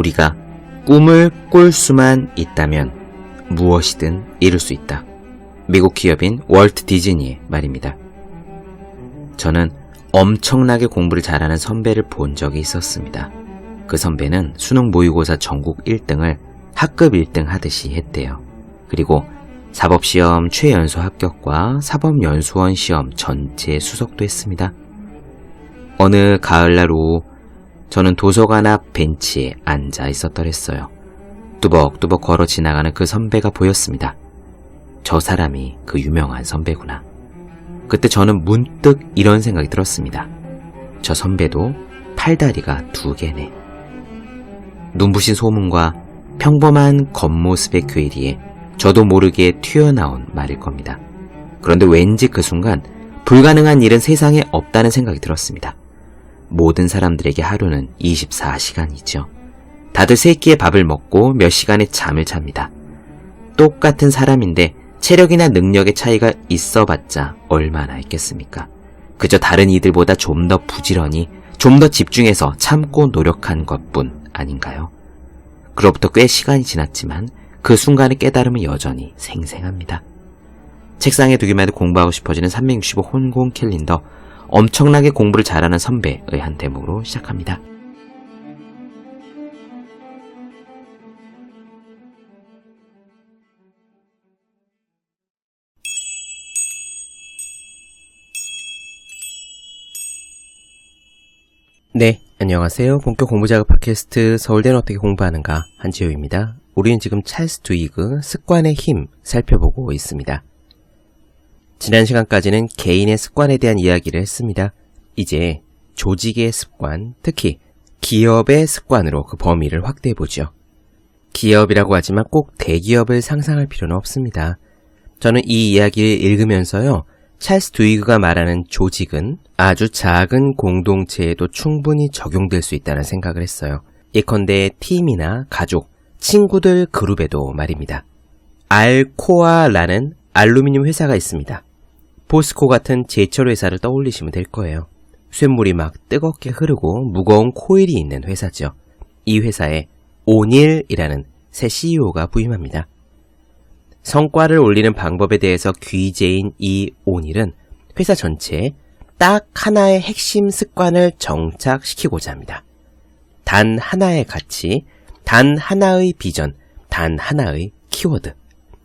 우리가 꿈을 꿀 수만 있다면 무엇이든 이룰 수 있다. 미국 기업인 월트 디즈니의 말입니다. 저는 엄청나게 공부를 잘하는 선배를 본 적이 있었습니다. 그 선배는 수능 모의고사 전국 1등을 학급 1등 하듯이 했대요. 그리고 사법시험 최연소 합격과 사법연수원 시험 전체 수석도 했습니다. 어느 가을날 오후 저는 도서관 앞 벤치에 앉아 있었더랬어요. 뚜벅뚜벅 걸어 지나가는 그 선배가 보였습니다. 저 사람이 그 유명한 선배구나. 그때 저는 문득 이런 생각이 들었습니다. 저 선배도 팔다리가 두 개네. 눈부신 소문과 평범한 겉모습의 괴리에 저도 모르게 튀어나온 말일 겁니다. 그런데 왠지 그 순간 불가능한 일은 세상에 없다는 생각이 들었습니다. 모든 사람들에게 하루는 24시간이죠. 다들 세 끼의 밥을 먹고 몇 시간의 잠을 잡니다. 똑같은 사람인데 체력이나 능력의 차이가 있어봤자 얼마나 있겠습니까? 그저 다른 이들보다 좀 더 부지런히, 좀 더 집중해서 참고 노력한 것뿐 아닌가요? 그로부터 꽤 시간이 지났지만 그 순간의 깨달음은 여전히 생생합니다. 책상에 두기만 해도 공부하고 싶어지는 365 혼공 캘린더, 엄청나게 공부를 잘하는 선배의 한 대목으로 시작합니다. 네, 안녕하세요. 본격 공부작업 팟캐스트 서울대는 어떻게 공부하는가 한지호입니다. 우리는 지금 찰스 두이그 습관의 힘 살펴보고 있습니다. 지난 시간까지는 개인의 습관에 대한 이야기를 했습니다. 이제 조직의 습관, 특히 기업의 습관으로 그 범위를 확대해 보죠. 기업이라고 하지만 꼭 대기업을 상상할 필요는 없습니다. 저는 이 이야기를 읽으면서요, 찰스 두이그가 말하는 조직은 아주 작은 공동체에도 충분히 적용될 수 있다는 생각을 했어요. 예컨대 팀이나 가족, 친구들 그룹에도 말입니다. 알코아라는 알루미늄 회사가 있습니다. 포스코 같은 제철 회사를 떠올리시면 될 거예요. 쇳물이 막 뜨겁게 흐르고 무거운 코일이 있는 회사죠. 이 회사에 오닐이라는 새 CEO가 부임합니다. 성과를 올리는 방법에 대해서 귀재인 이 오닐은 회사 전체에 딱 하나의 핵심 습관을 정착시키고자 합니다. 단 하나의 가치, 단 하나의 비전, 단 하나의 키워드.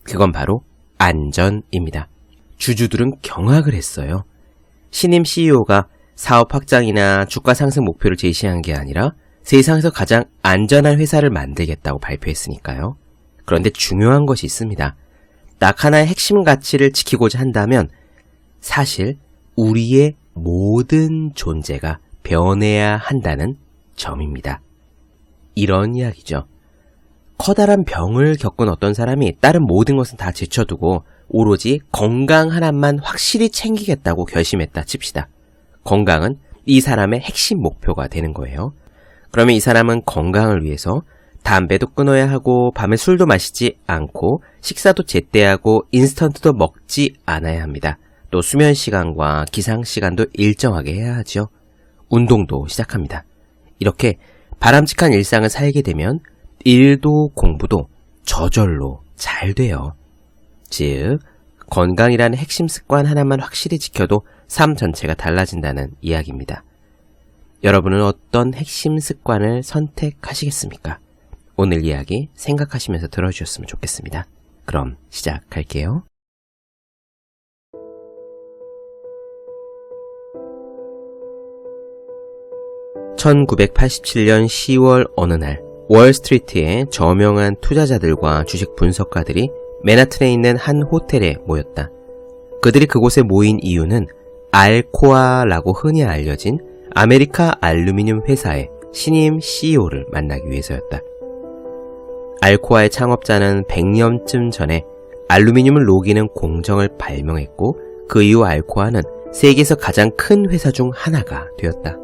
그건 바로 안전입니다. 주주들은 경악을 했어요. 신임 CEO가 사업 확장이나 주가 상승 목표를 제시한 게 아니라 세상에서 가장 안전한 회사를 만들겠다고 발표했으니까요. 그런데 중요한 것이 있습니다. 딱 하나의 핵심 가치를 지키고자 한다면 사실 우리의 모든 존재가 변해야 한다는 점입니다. 이런 이야기죠. 커다란 병을 겪은 어떤 사람이 다른 모든 것은 다 제쳐두고 오로지 건강 하나만 확실히 챙기겠다고 결심했다 칩시다. 건강은 이 사람의 핵심 목표가 되는 거예요. 그러면 이 사람은 건강을 위해서 담배도 끊어야 하고 밤에 술도 마시지 않고 식사도 제때하고 인스턴트도 먹지 않아야 합니다. 또 수면 시간과 기상 시간도 일정하게 해야 하죠. 운동도 시작합니다. 이렇게 바람직한 일상을 살게 되면 일도 공부도 저절로 잘 돼요. 즉, 건강이라는 핵심 습관 하나만 확실히 지켜도 삶 전체가 달라진다는 이야기입니다. 여러분은 어떤 핵심 습관을 선택하시겠습니까? 오늘 이야기 생각하시면서 들어주셨으면 좋겠습니다. 그럼 시작할게요. 1987년 10월 어느 날 월스트리트의 저명한 투자자들과 주식 분석가들이 맨하튼에 있는 한 호텔에 모였다. 그들이 그곳에 모인 이유는 알코아라고 흔히 알려진 아메리카 알루미늄 회사의 신임 CEO를 만나기 위해서였다. 알코아의 창업자는 100년쯤 전에 알루미늄을 녹이는 공정을 발명했고 그 이후 알코아는 세계에서 가장 큰 회사 중 하나가 되었다.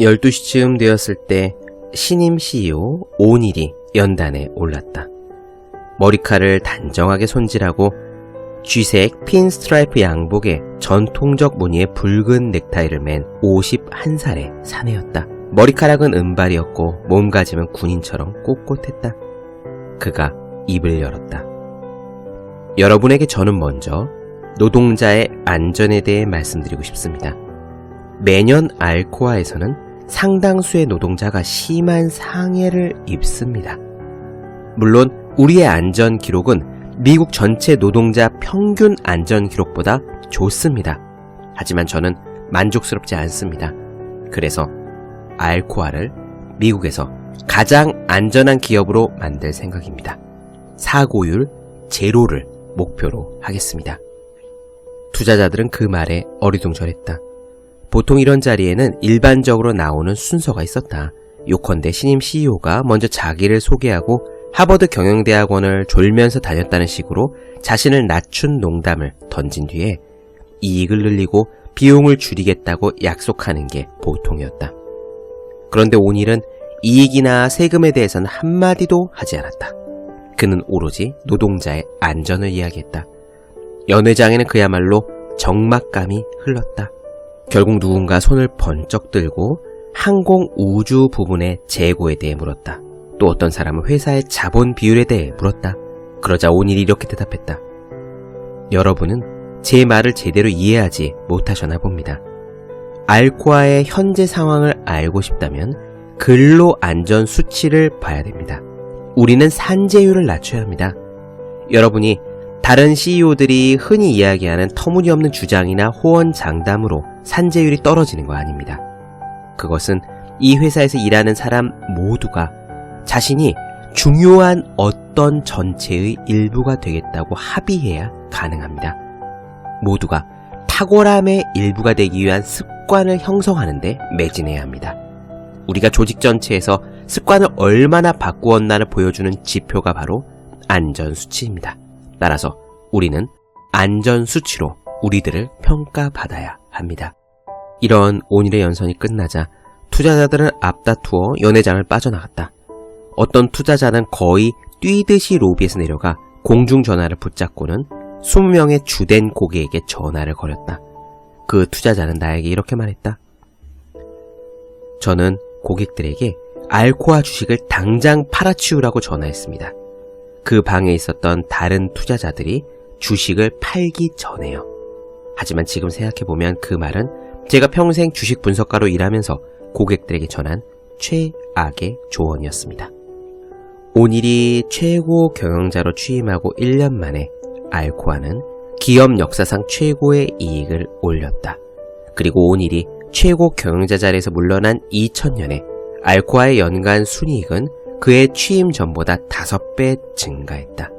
12시쯤 되었을 때 신임 CEO 오닐이 연단에 올랐다. 머리칼을 단정하게 손질하고 쥐색 핀 스트라이프 양복에 전통적 무늬의 붉은 넥타이를 맨 51살의 사내였다. 머리카락은 은발이었고 몸가짐은 군인처럼 꼿꼿했다. 그가 입을 열었다. 여러분에게 저는 먼저 노동자의 안전에 대해 말씀드리고 싶습니다. 매년 알코아에서는 상당수의 노동자가 심한 상해를 입습니다. 물론 우리의 안전 기록은 미국 전체 노동자 평균 안전 기록보다 좋습니다. 하지만 저는 만족스럽지 않습니다. 그래서 알코아를 미국에서 가장 안전한 기업으로 만들 생각입니다. 사고율 제로를 목표로 하겠습니다. 투자자들은 그 말에 어리둥절했다. 보통 이런 자리에는 일반적으로 나오는 순서가 있었다. 요컨대 신임 CEO가 먼저 자기를 소개하고 하버드 경영대학원을 졸면서 다녔다는 식으로 자신을 낮춘 농담을 던진 뒤에 이익을 늘리고 비용을 줄이겠다고 약속하는 게 보통이었다. 그런데 오닐은 이익이나 세금에 대해서는 한마디도 하지 않았다. 그는 오로지 노동자의 안전을 이야기했다. 연회장에는 그야말로 적막감이 흘렀다. 결국 누군가 손을 번쩍 들고 항공 우주 부분의 재고에 대해 물었다. 또 어떤 사람은 회사의 자본 비율에 대해 물었다. 그러자 오닐이 이렇게 대답했다. 여러분은 제 말을 제대로 이해하지 못하셨나 봅니다. 알코아의 현재 상황을 알고 싶다면 근로 안전 수치를 봐야 됩니다. 우리는 산재율을 낮춰야 합니다. 여러분이 다른 CEO들이 흔히 이야기하는 터무니없는 주장이나 호언 장담으로 산재율이 떨어지는 거 아닙니다. 그것은 이 회사에서 일하는 사람 모두가 자신이 중요한 어떤 전체의 일부가 되겠다고 합의해야 가능합니다. 모두가 탁월함의 일부가 되기 위한 습관을 형성하는데 매진해야 합니다. 우리가 조직 전체에서 습관을 얼마나 바꾸었나를 보여주는 지표가 바로 안전수치입니다. 따라서 우리는 안전수치로 우리들을 평가받아야 합니다. 이런 오늘의 연선이 끝나자 투자자들은 앞다투어 연회장을 빠져나갔다. 어떤 투자자는 거의 뛰듯이 로비에서 내려가 공중전화를 붙잡고는 20명의 주된 고객에게 전화를 걸었다. 그 투자자는 나에게 이렇게 말했다. 저는 고객들에게 알코아 주식을 당장 팔아치우라고 전화했습니다. 그 방에 있었던 다른 투자자들이 주식을 팔기 전에요. 하지만 지금 생각해보면 그 말은 제가 평생 주식 분석가로 일하면서 고객들에게 전한 최악의 조언이었습니다. 오닐이 최고 경영자로 취임하고 1년 만에 알코아는 기업 역사상 최고의 이익을 올렸다. 그리고 오닐이 최고 경영자 자리에서 물러난 2000년에 알코아의 연간 순이익은 그의 취임 전보다 5배 증가했다.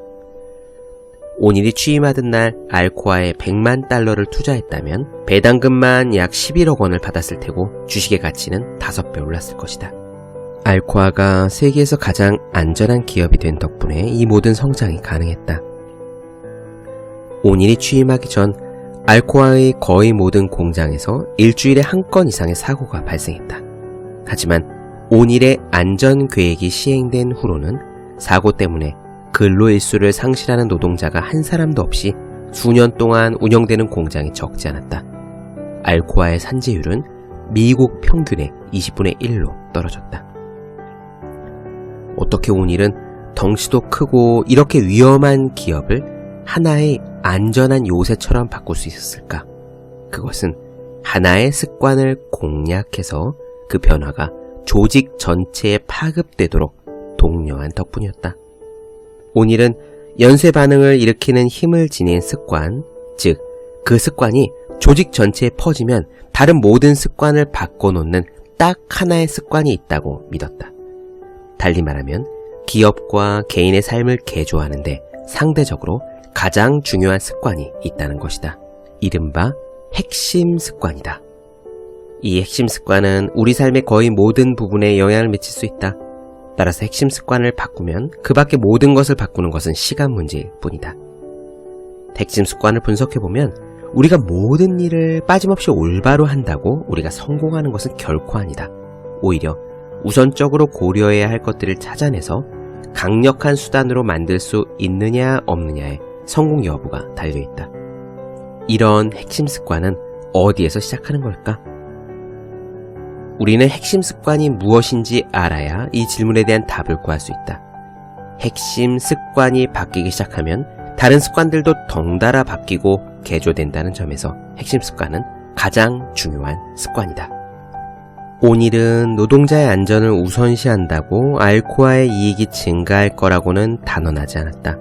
오닐이 취임하던 날 알코아에 100만 달러를 투자했다면 배당금만 약 11억 원을 받았을 테고 주식의 가치는 5배 올랐을 것이다. 알코아가 세계에서 가장 안전한 기업이 된 덕분에 이 모든 성장이 가능했다. 오닐이 취임하기 전 알코아의 거의 모든 공장에서 일주일에 한 건 이상의 사고가 발생했다. 하지만 오닐의 안전 계획이 시행된 후로는 사고 때문에 근로 일수를 상실하는 노동자가 한 사람도 없이 수년 동안 운영되는 공장이 적지 않았다. 알코아의 산재율은 미국 평균의 20분의 1로 떨어졌다. 어떻게 오닐은 덩치도 크고 이렇게 위험한 기업을 하나의 안전한 요새처럼 바꿀 수 있었을까? 그것은 하나의 습관을 공략해서 그 변화가 조직 전체에 파급되도록 독려한 덕분이었다. 오닐은 연쇄 반응을 일으키는 힘을 지닌 습관, 즉, 그 습관이 조직 전체에 퍼지면 다른 모든 습관을 바꿔놓는 딱 하나의 습관이 있다고 믿었다. 달리 말하면 기업과 개인의 삶을 개조하는데 상대적으로 가장 중요한 습관이 있다는 것이다. 이른바 핵심 습관이다. 이 핵심 습관은 우리 삶의 거의 모든 부분에 영향을 미칠 수 있다. 따라서 핵심 습관을 바꾸면 그 밖의 모든 것을 바꾸는 것은 시간 문제일 뿐이다. 핵심 습관을 분석해보면 우리가 모든 일을 빠짐없이 올바로 한다고 우리가 성공하는 것은 결코 아니다. 오히려 우선적으로 고려해야 할 것들을 찾아내서 강력한 수단으로 만들 수 있느냐 없느냐에 성공 여부가 달려 있다. 이런 핵심 습관은 어디에서 시작하는 걸까? 우리는 핵심 습관이 무엇인지 알아야 이 질문에 대한 답을 구할 수 있다. 핵심 습관이 바뀌기 시작하면 다른 습관들도 덩달아 바뀌고 개조된다는 점에서 핵심 습관은 가장 중요한 습관이다. 오닐은 노동자의 안전을 우선시한다고 알코아의 이익이 증가할 거라고는 단언하지 않았다.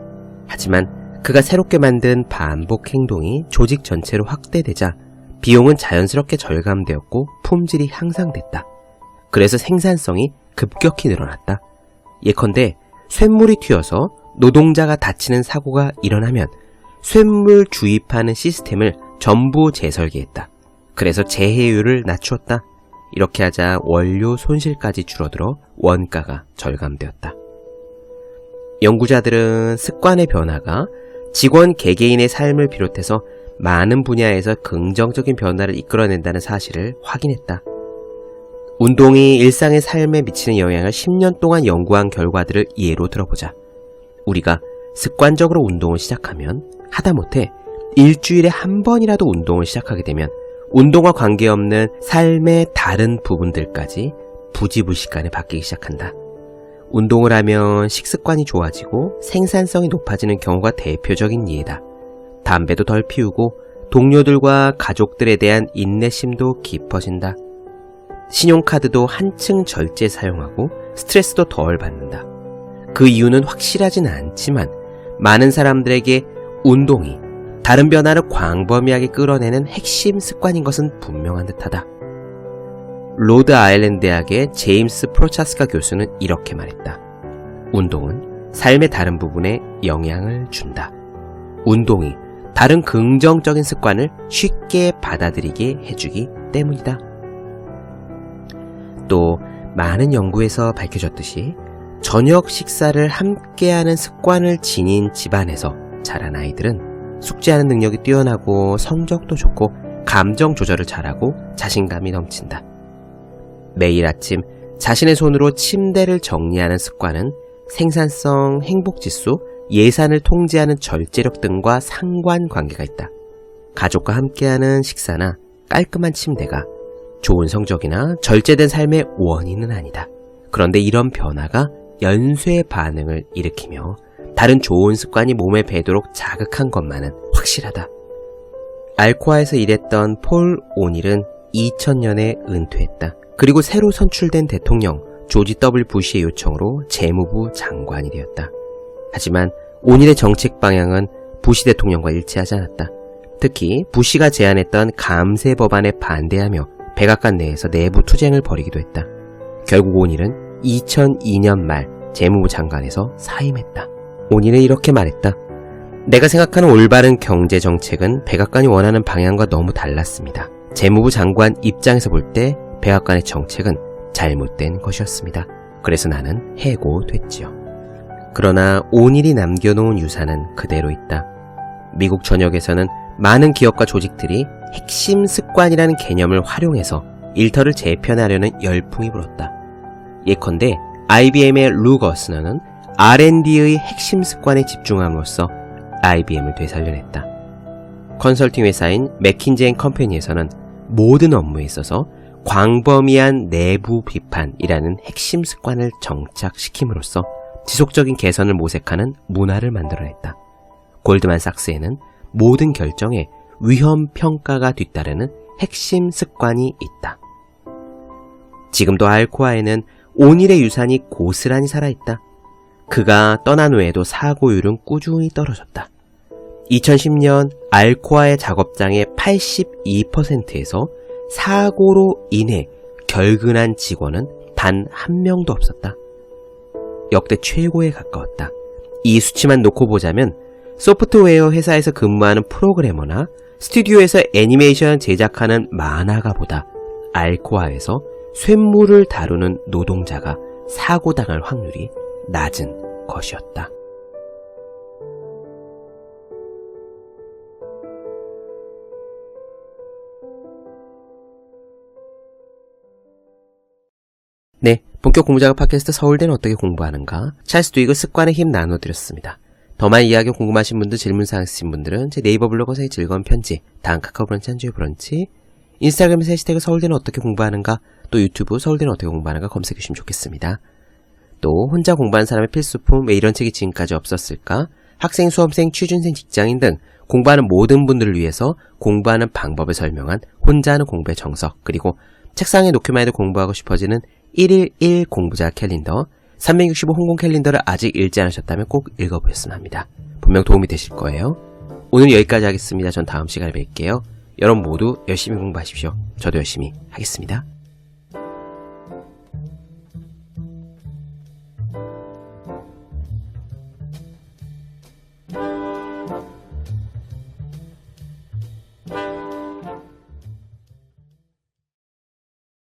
하지만 그가 새롭게 만든 반복 행동이 조직 전체로 확대되자 비용은 자연스럽게 절감되었고 품질이 향상됐다. 그래서 생산성이 급격히 늘어났다. 예컨대 쇳물이 튀어서 노동자가 다치는 사고가 일어나면 쇳물 주입하는 시스템을 전부 재설계했다. 그래서 재해율을 낮추었다. 이렇게 하자 원료 손실까지 줄어들어 원가가 절감되었다. 연구자들은 습관의 변화가 직원 개개인의 삶을 비롯해서 많은 분야에서 긍정적인 변화를 이끌어낸다는 사실을 확인했다. 운동이 일상의 삶에 미치는 영향을 10년 동안 연구한 결과들을 예로 들어보자. 우리가 습관적으로 운동을 시작하면 하다못해 일주일에 한 번이라도 운동을 시작하게 되면 운동과 관계없는 삶의 다른 부분들까지 부지불식간에 바뀌기 시작한다. 운동을 하면 식습관이 좋아지고 생산성이 높아지는 경우가 대표적인 예다. 담배도 덜 피우고 동료들과 가족들에 대한 인내심도 깊어진다. 신용카드도 한층 절제 사용하고 스트레스도 덜 받는다. 그 이유는 확실하진 않지만 많은 사람들에게 운동이 다른 변화를 광범위하게 끌어내는 핵심 습관인 것은 분명한 듯하다. 로드 아일랜드 대학의 제임스 프로차스카 교수는 이렇게 말했다. 운동은 삶의 다른 부분에 영향을 준다. 운동이 다른 긍정적인 습관을 쉽게 받아들이게 해주기 때문이다. 또 많은 연구에서 밝혀졌듯이 저녁 식사를 함께하는 습관을 지닌 집안에서 자란 아이들은 숙제하는 능력이 뛰어나고 성적도 좋고 감정 조절을 잘하고 자신감이 넘친다. 매일 아침 자신의 손으로 침대를 정리하는 습관은 생산성, 행복지수, 예산을 통제하는 절제력 등과 상관관계가 있다. 가족과 함께하는 식사나 깔끔한 침대가 좋은 성적이나 절제된 삶의 원인은 아니다. 그런데 이런 변화가 연쇄 반응을 일으키며 다른 좋은 습관이 몸에 배도록 자극한 것만은 확실하다. 알코아에서 일했던 폴 오닐은 2000년에 은퇴했다. 그리고 새로 선출된 대통령 조지 W 부시의 요청으로 재무부 장관이 되었다. 하지만 오닐의 정책 방향은 부시 대통령과 일치하지 않았다. 특히 부시가 제안했던 감세 법안에 반대하며 백악관 내에서 내부 투쟁을 벌이기도 했다. 결국 오닐은 2002년 말 재무부 장관에서 사임했다. 오닐은 이렇게 말했다. 내가 생각하는 올바른 경제 정책은 백악관이 원하는 방향과 너무 달랐습니다. 재무부 장관 입장에서 볼 때 백악관의 정책은 잘못된 것이었습니다. 그래서 나는 해고됐지요. 그러나 오닐이 남겨놓은 유산은 그대로 있다. 미국 전역에서는 많은 기업과 조직들이 핵심 습관이라는 개념을 활용해서 일터를 재편하려는 열풍이 불었다. 예컨대 IBM의 루 거스너는 R&D의 핵심 습관에 집중함으로써 IBM을 되살려냈다. 컨설팅 회사인 맥킨지 앤 컴퍼니에서는 모든 업무에 있어서 광범위한 내부 비판이라는 핵심 습관을 정착시킴으로써 지속적인 개선을 모색하는 문화를 만들어냈다. 골드만삭스에는 모든 결정에 위험 평가가 뒤따르는 핵심 습관이 있다. 지금도 알코아에는 온일의 유산이 고스란히 살아있다. 그가 떠난 후에도 사고율은 꾸준히 떨어졌다. 2010년 알코아의 작업장의 82%에서 사고로 인해 결근한 직원은 단 한 명도 없었다. 역대 최고에 가까웠다. 이 수치만 놓고 보자면 소프트웨어 회사에서 근무하는 프로그래머나 스튜디오에서 애니메이션 제작하는 만화가보다 알코아에서 쇳물을 다루는 노동자가 사고당할 확률이 낮은 것이었다. 네, 본격 공부작업 팟캐스트 서울대는 어떻게 공부하는가? 찰스 두이그 습관의 힘 나눠드렸습니다. 더 많은 이야기 궁금하신 분들, 질문사항 있으신 분들은 제 네이버 블로그 사이 즐거운 편지, 다음 카카오 브런치 한주의 브런치, 인스타그램에서 해시태그 서울대는 어떻게 공부하는가, 또 유튜브 서울대는 어떻게 공부하는가 검색해 주시면 좋겠습니다. 또 혼자 공부하는 사람의 필수품 왜 이런 책이 지금까지 없었을까? 학생, 수험생, 취준생, 직장인 등 공부하는 모든 분들을 위해서 공부하는 방법을 설명한 혼자 하는 공부의 정석 그리고 책상에 놓기만 해도 공부하고 싶어지는 1일 1 공부자 캘린더 365 홍콩 캘린더를 아직 읽지 않으셨다면 꼭 읽어보셨으면 합니다. 분명 도움이 되실 거예요. 오늘 여기까지 하겠습니다. 전 다음 시간에 뵐게요. 여러분 모두 열심히 공부하십시오. 저도 열심히 하겠습니다.